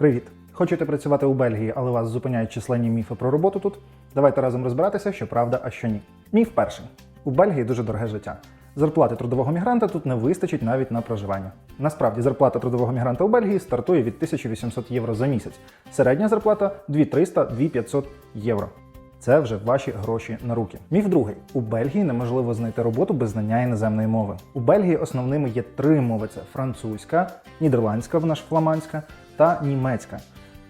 Привіт! Хочете працювати у Бельгії, але вас зупиняють численні міфи про роботу тут? Давайте разом розбиратися, що правда, а що ні. Міф перший: у Бельгії дуже дороге життя. Зарплати трудового мігранта тут не вистачить навіть на проживання. Насправді, зарплата трудового мігранта у Бельгії стартує від 1800 євро за місяць. Середня зарплата 2300-2500 євро. Це вже ваші гроші на руки. Міф другий: у Бельгії неможливо знайти роботу без знання іноземної мови. У Бельгії основними є три мови: це французька, нідерландська, вона ж фламандська та німецька.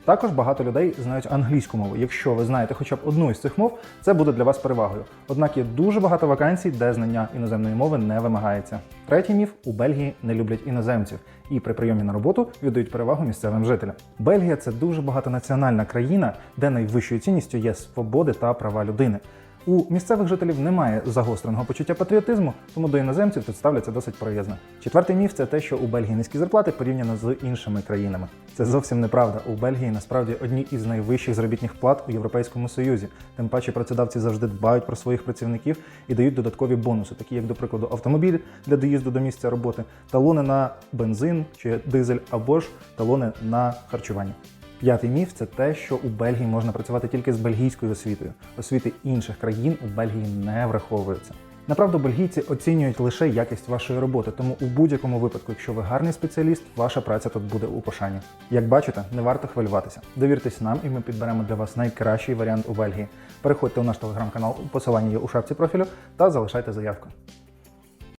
Також багато людей знають англійську мову. Якщо ви знаєте хоча б одну із цих мов, це буде для вас перевагою. Однак є дуже багато вакансій, де знання іноземної мови не вимагається. Третій міф у Бельгії не люблять іноземців і при прийомі на роботу віддають перевагу місцевим жителям. Бельгія це дуже багатонаціональна країна, де найвищою цінністю є свободи та права людини. У місцевих жителів немає загостреного почуття патріотизму, тому до іноземців тут ставляться досить приязно. Четвертий міф це те, що у Бельгії низькі зарплати порівняно з іншими країнами. Це зовсім неправда. У Бельгії насправді одні із найвищих заробітних плат у Європейському Союзі. Тим паче працедавці завжди дбають про своїх працівників і дають додаткові бонуси, такі як, до прикладу, автомобіль для доїзду до місця роботи, талони на бензин чи дизель або ж талони на харчування. П'ятий міф це те, що у Бельгії можна працювати тільки з бельгійською освітою. Освіти інших країн у Бельгії не враховуються. Направду, бельгійці оцінюють лише якість вашої роботи, тому у будь-якому випадку, якщо ви гарний спеціаліст, ваша праця тут буде у пошані. Як бачите, не варто хвилюватися. Довіртесь нам, і ми підберемо для вас найкращий варіант у Бельгії. Переходьте у наш телеграм-канал, посилання є у шапці профілю та залишайте заявку.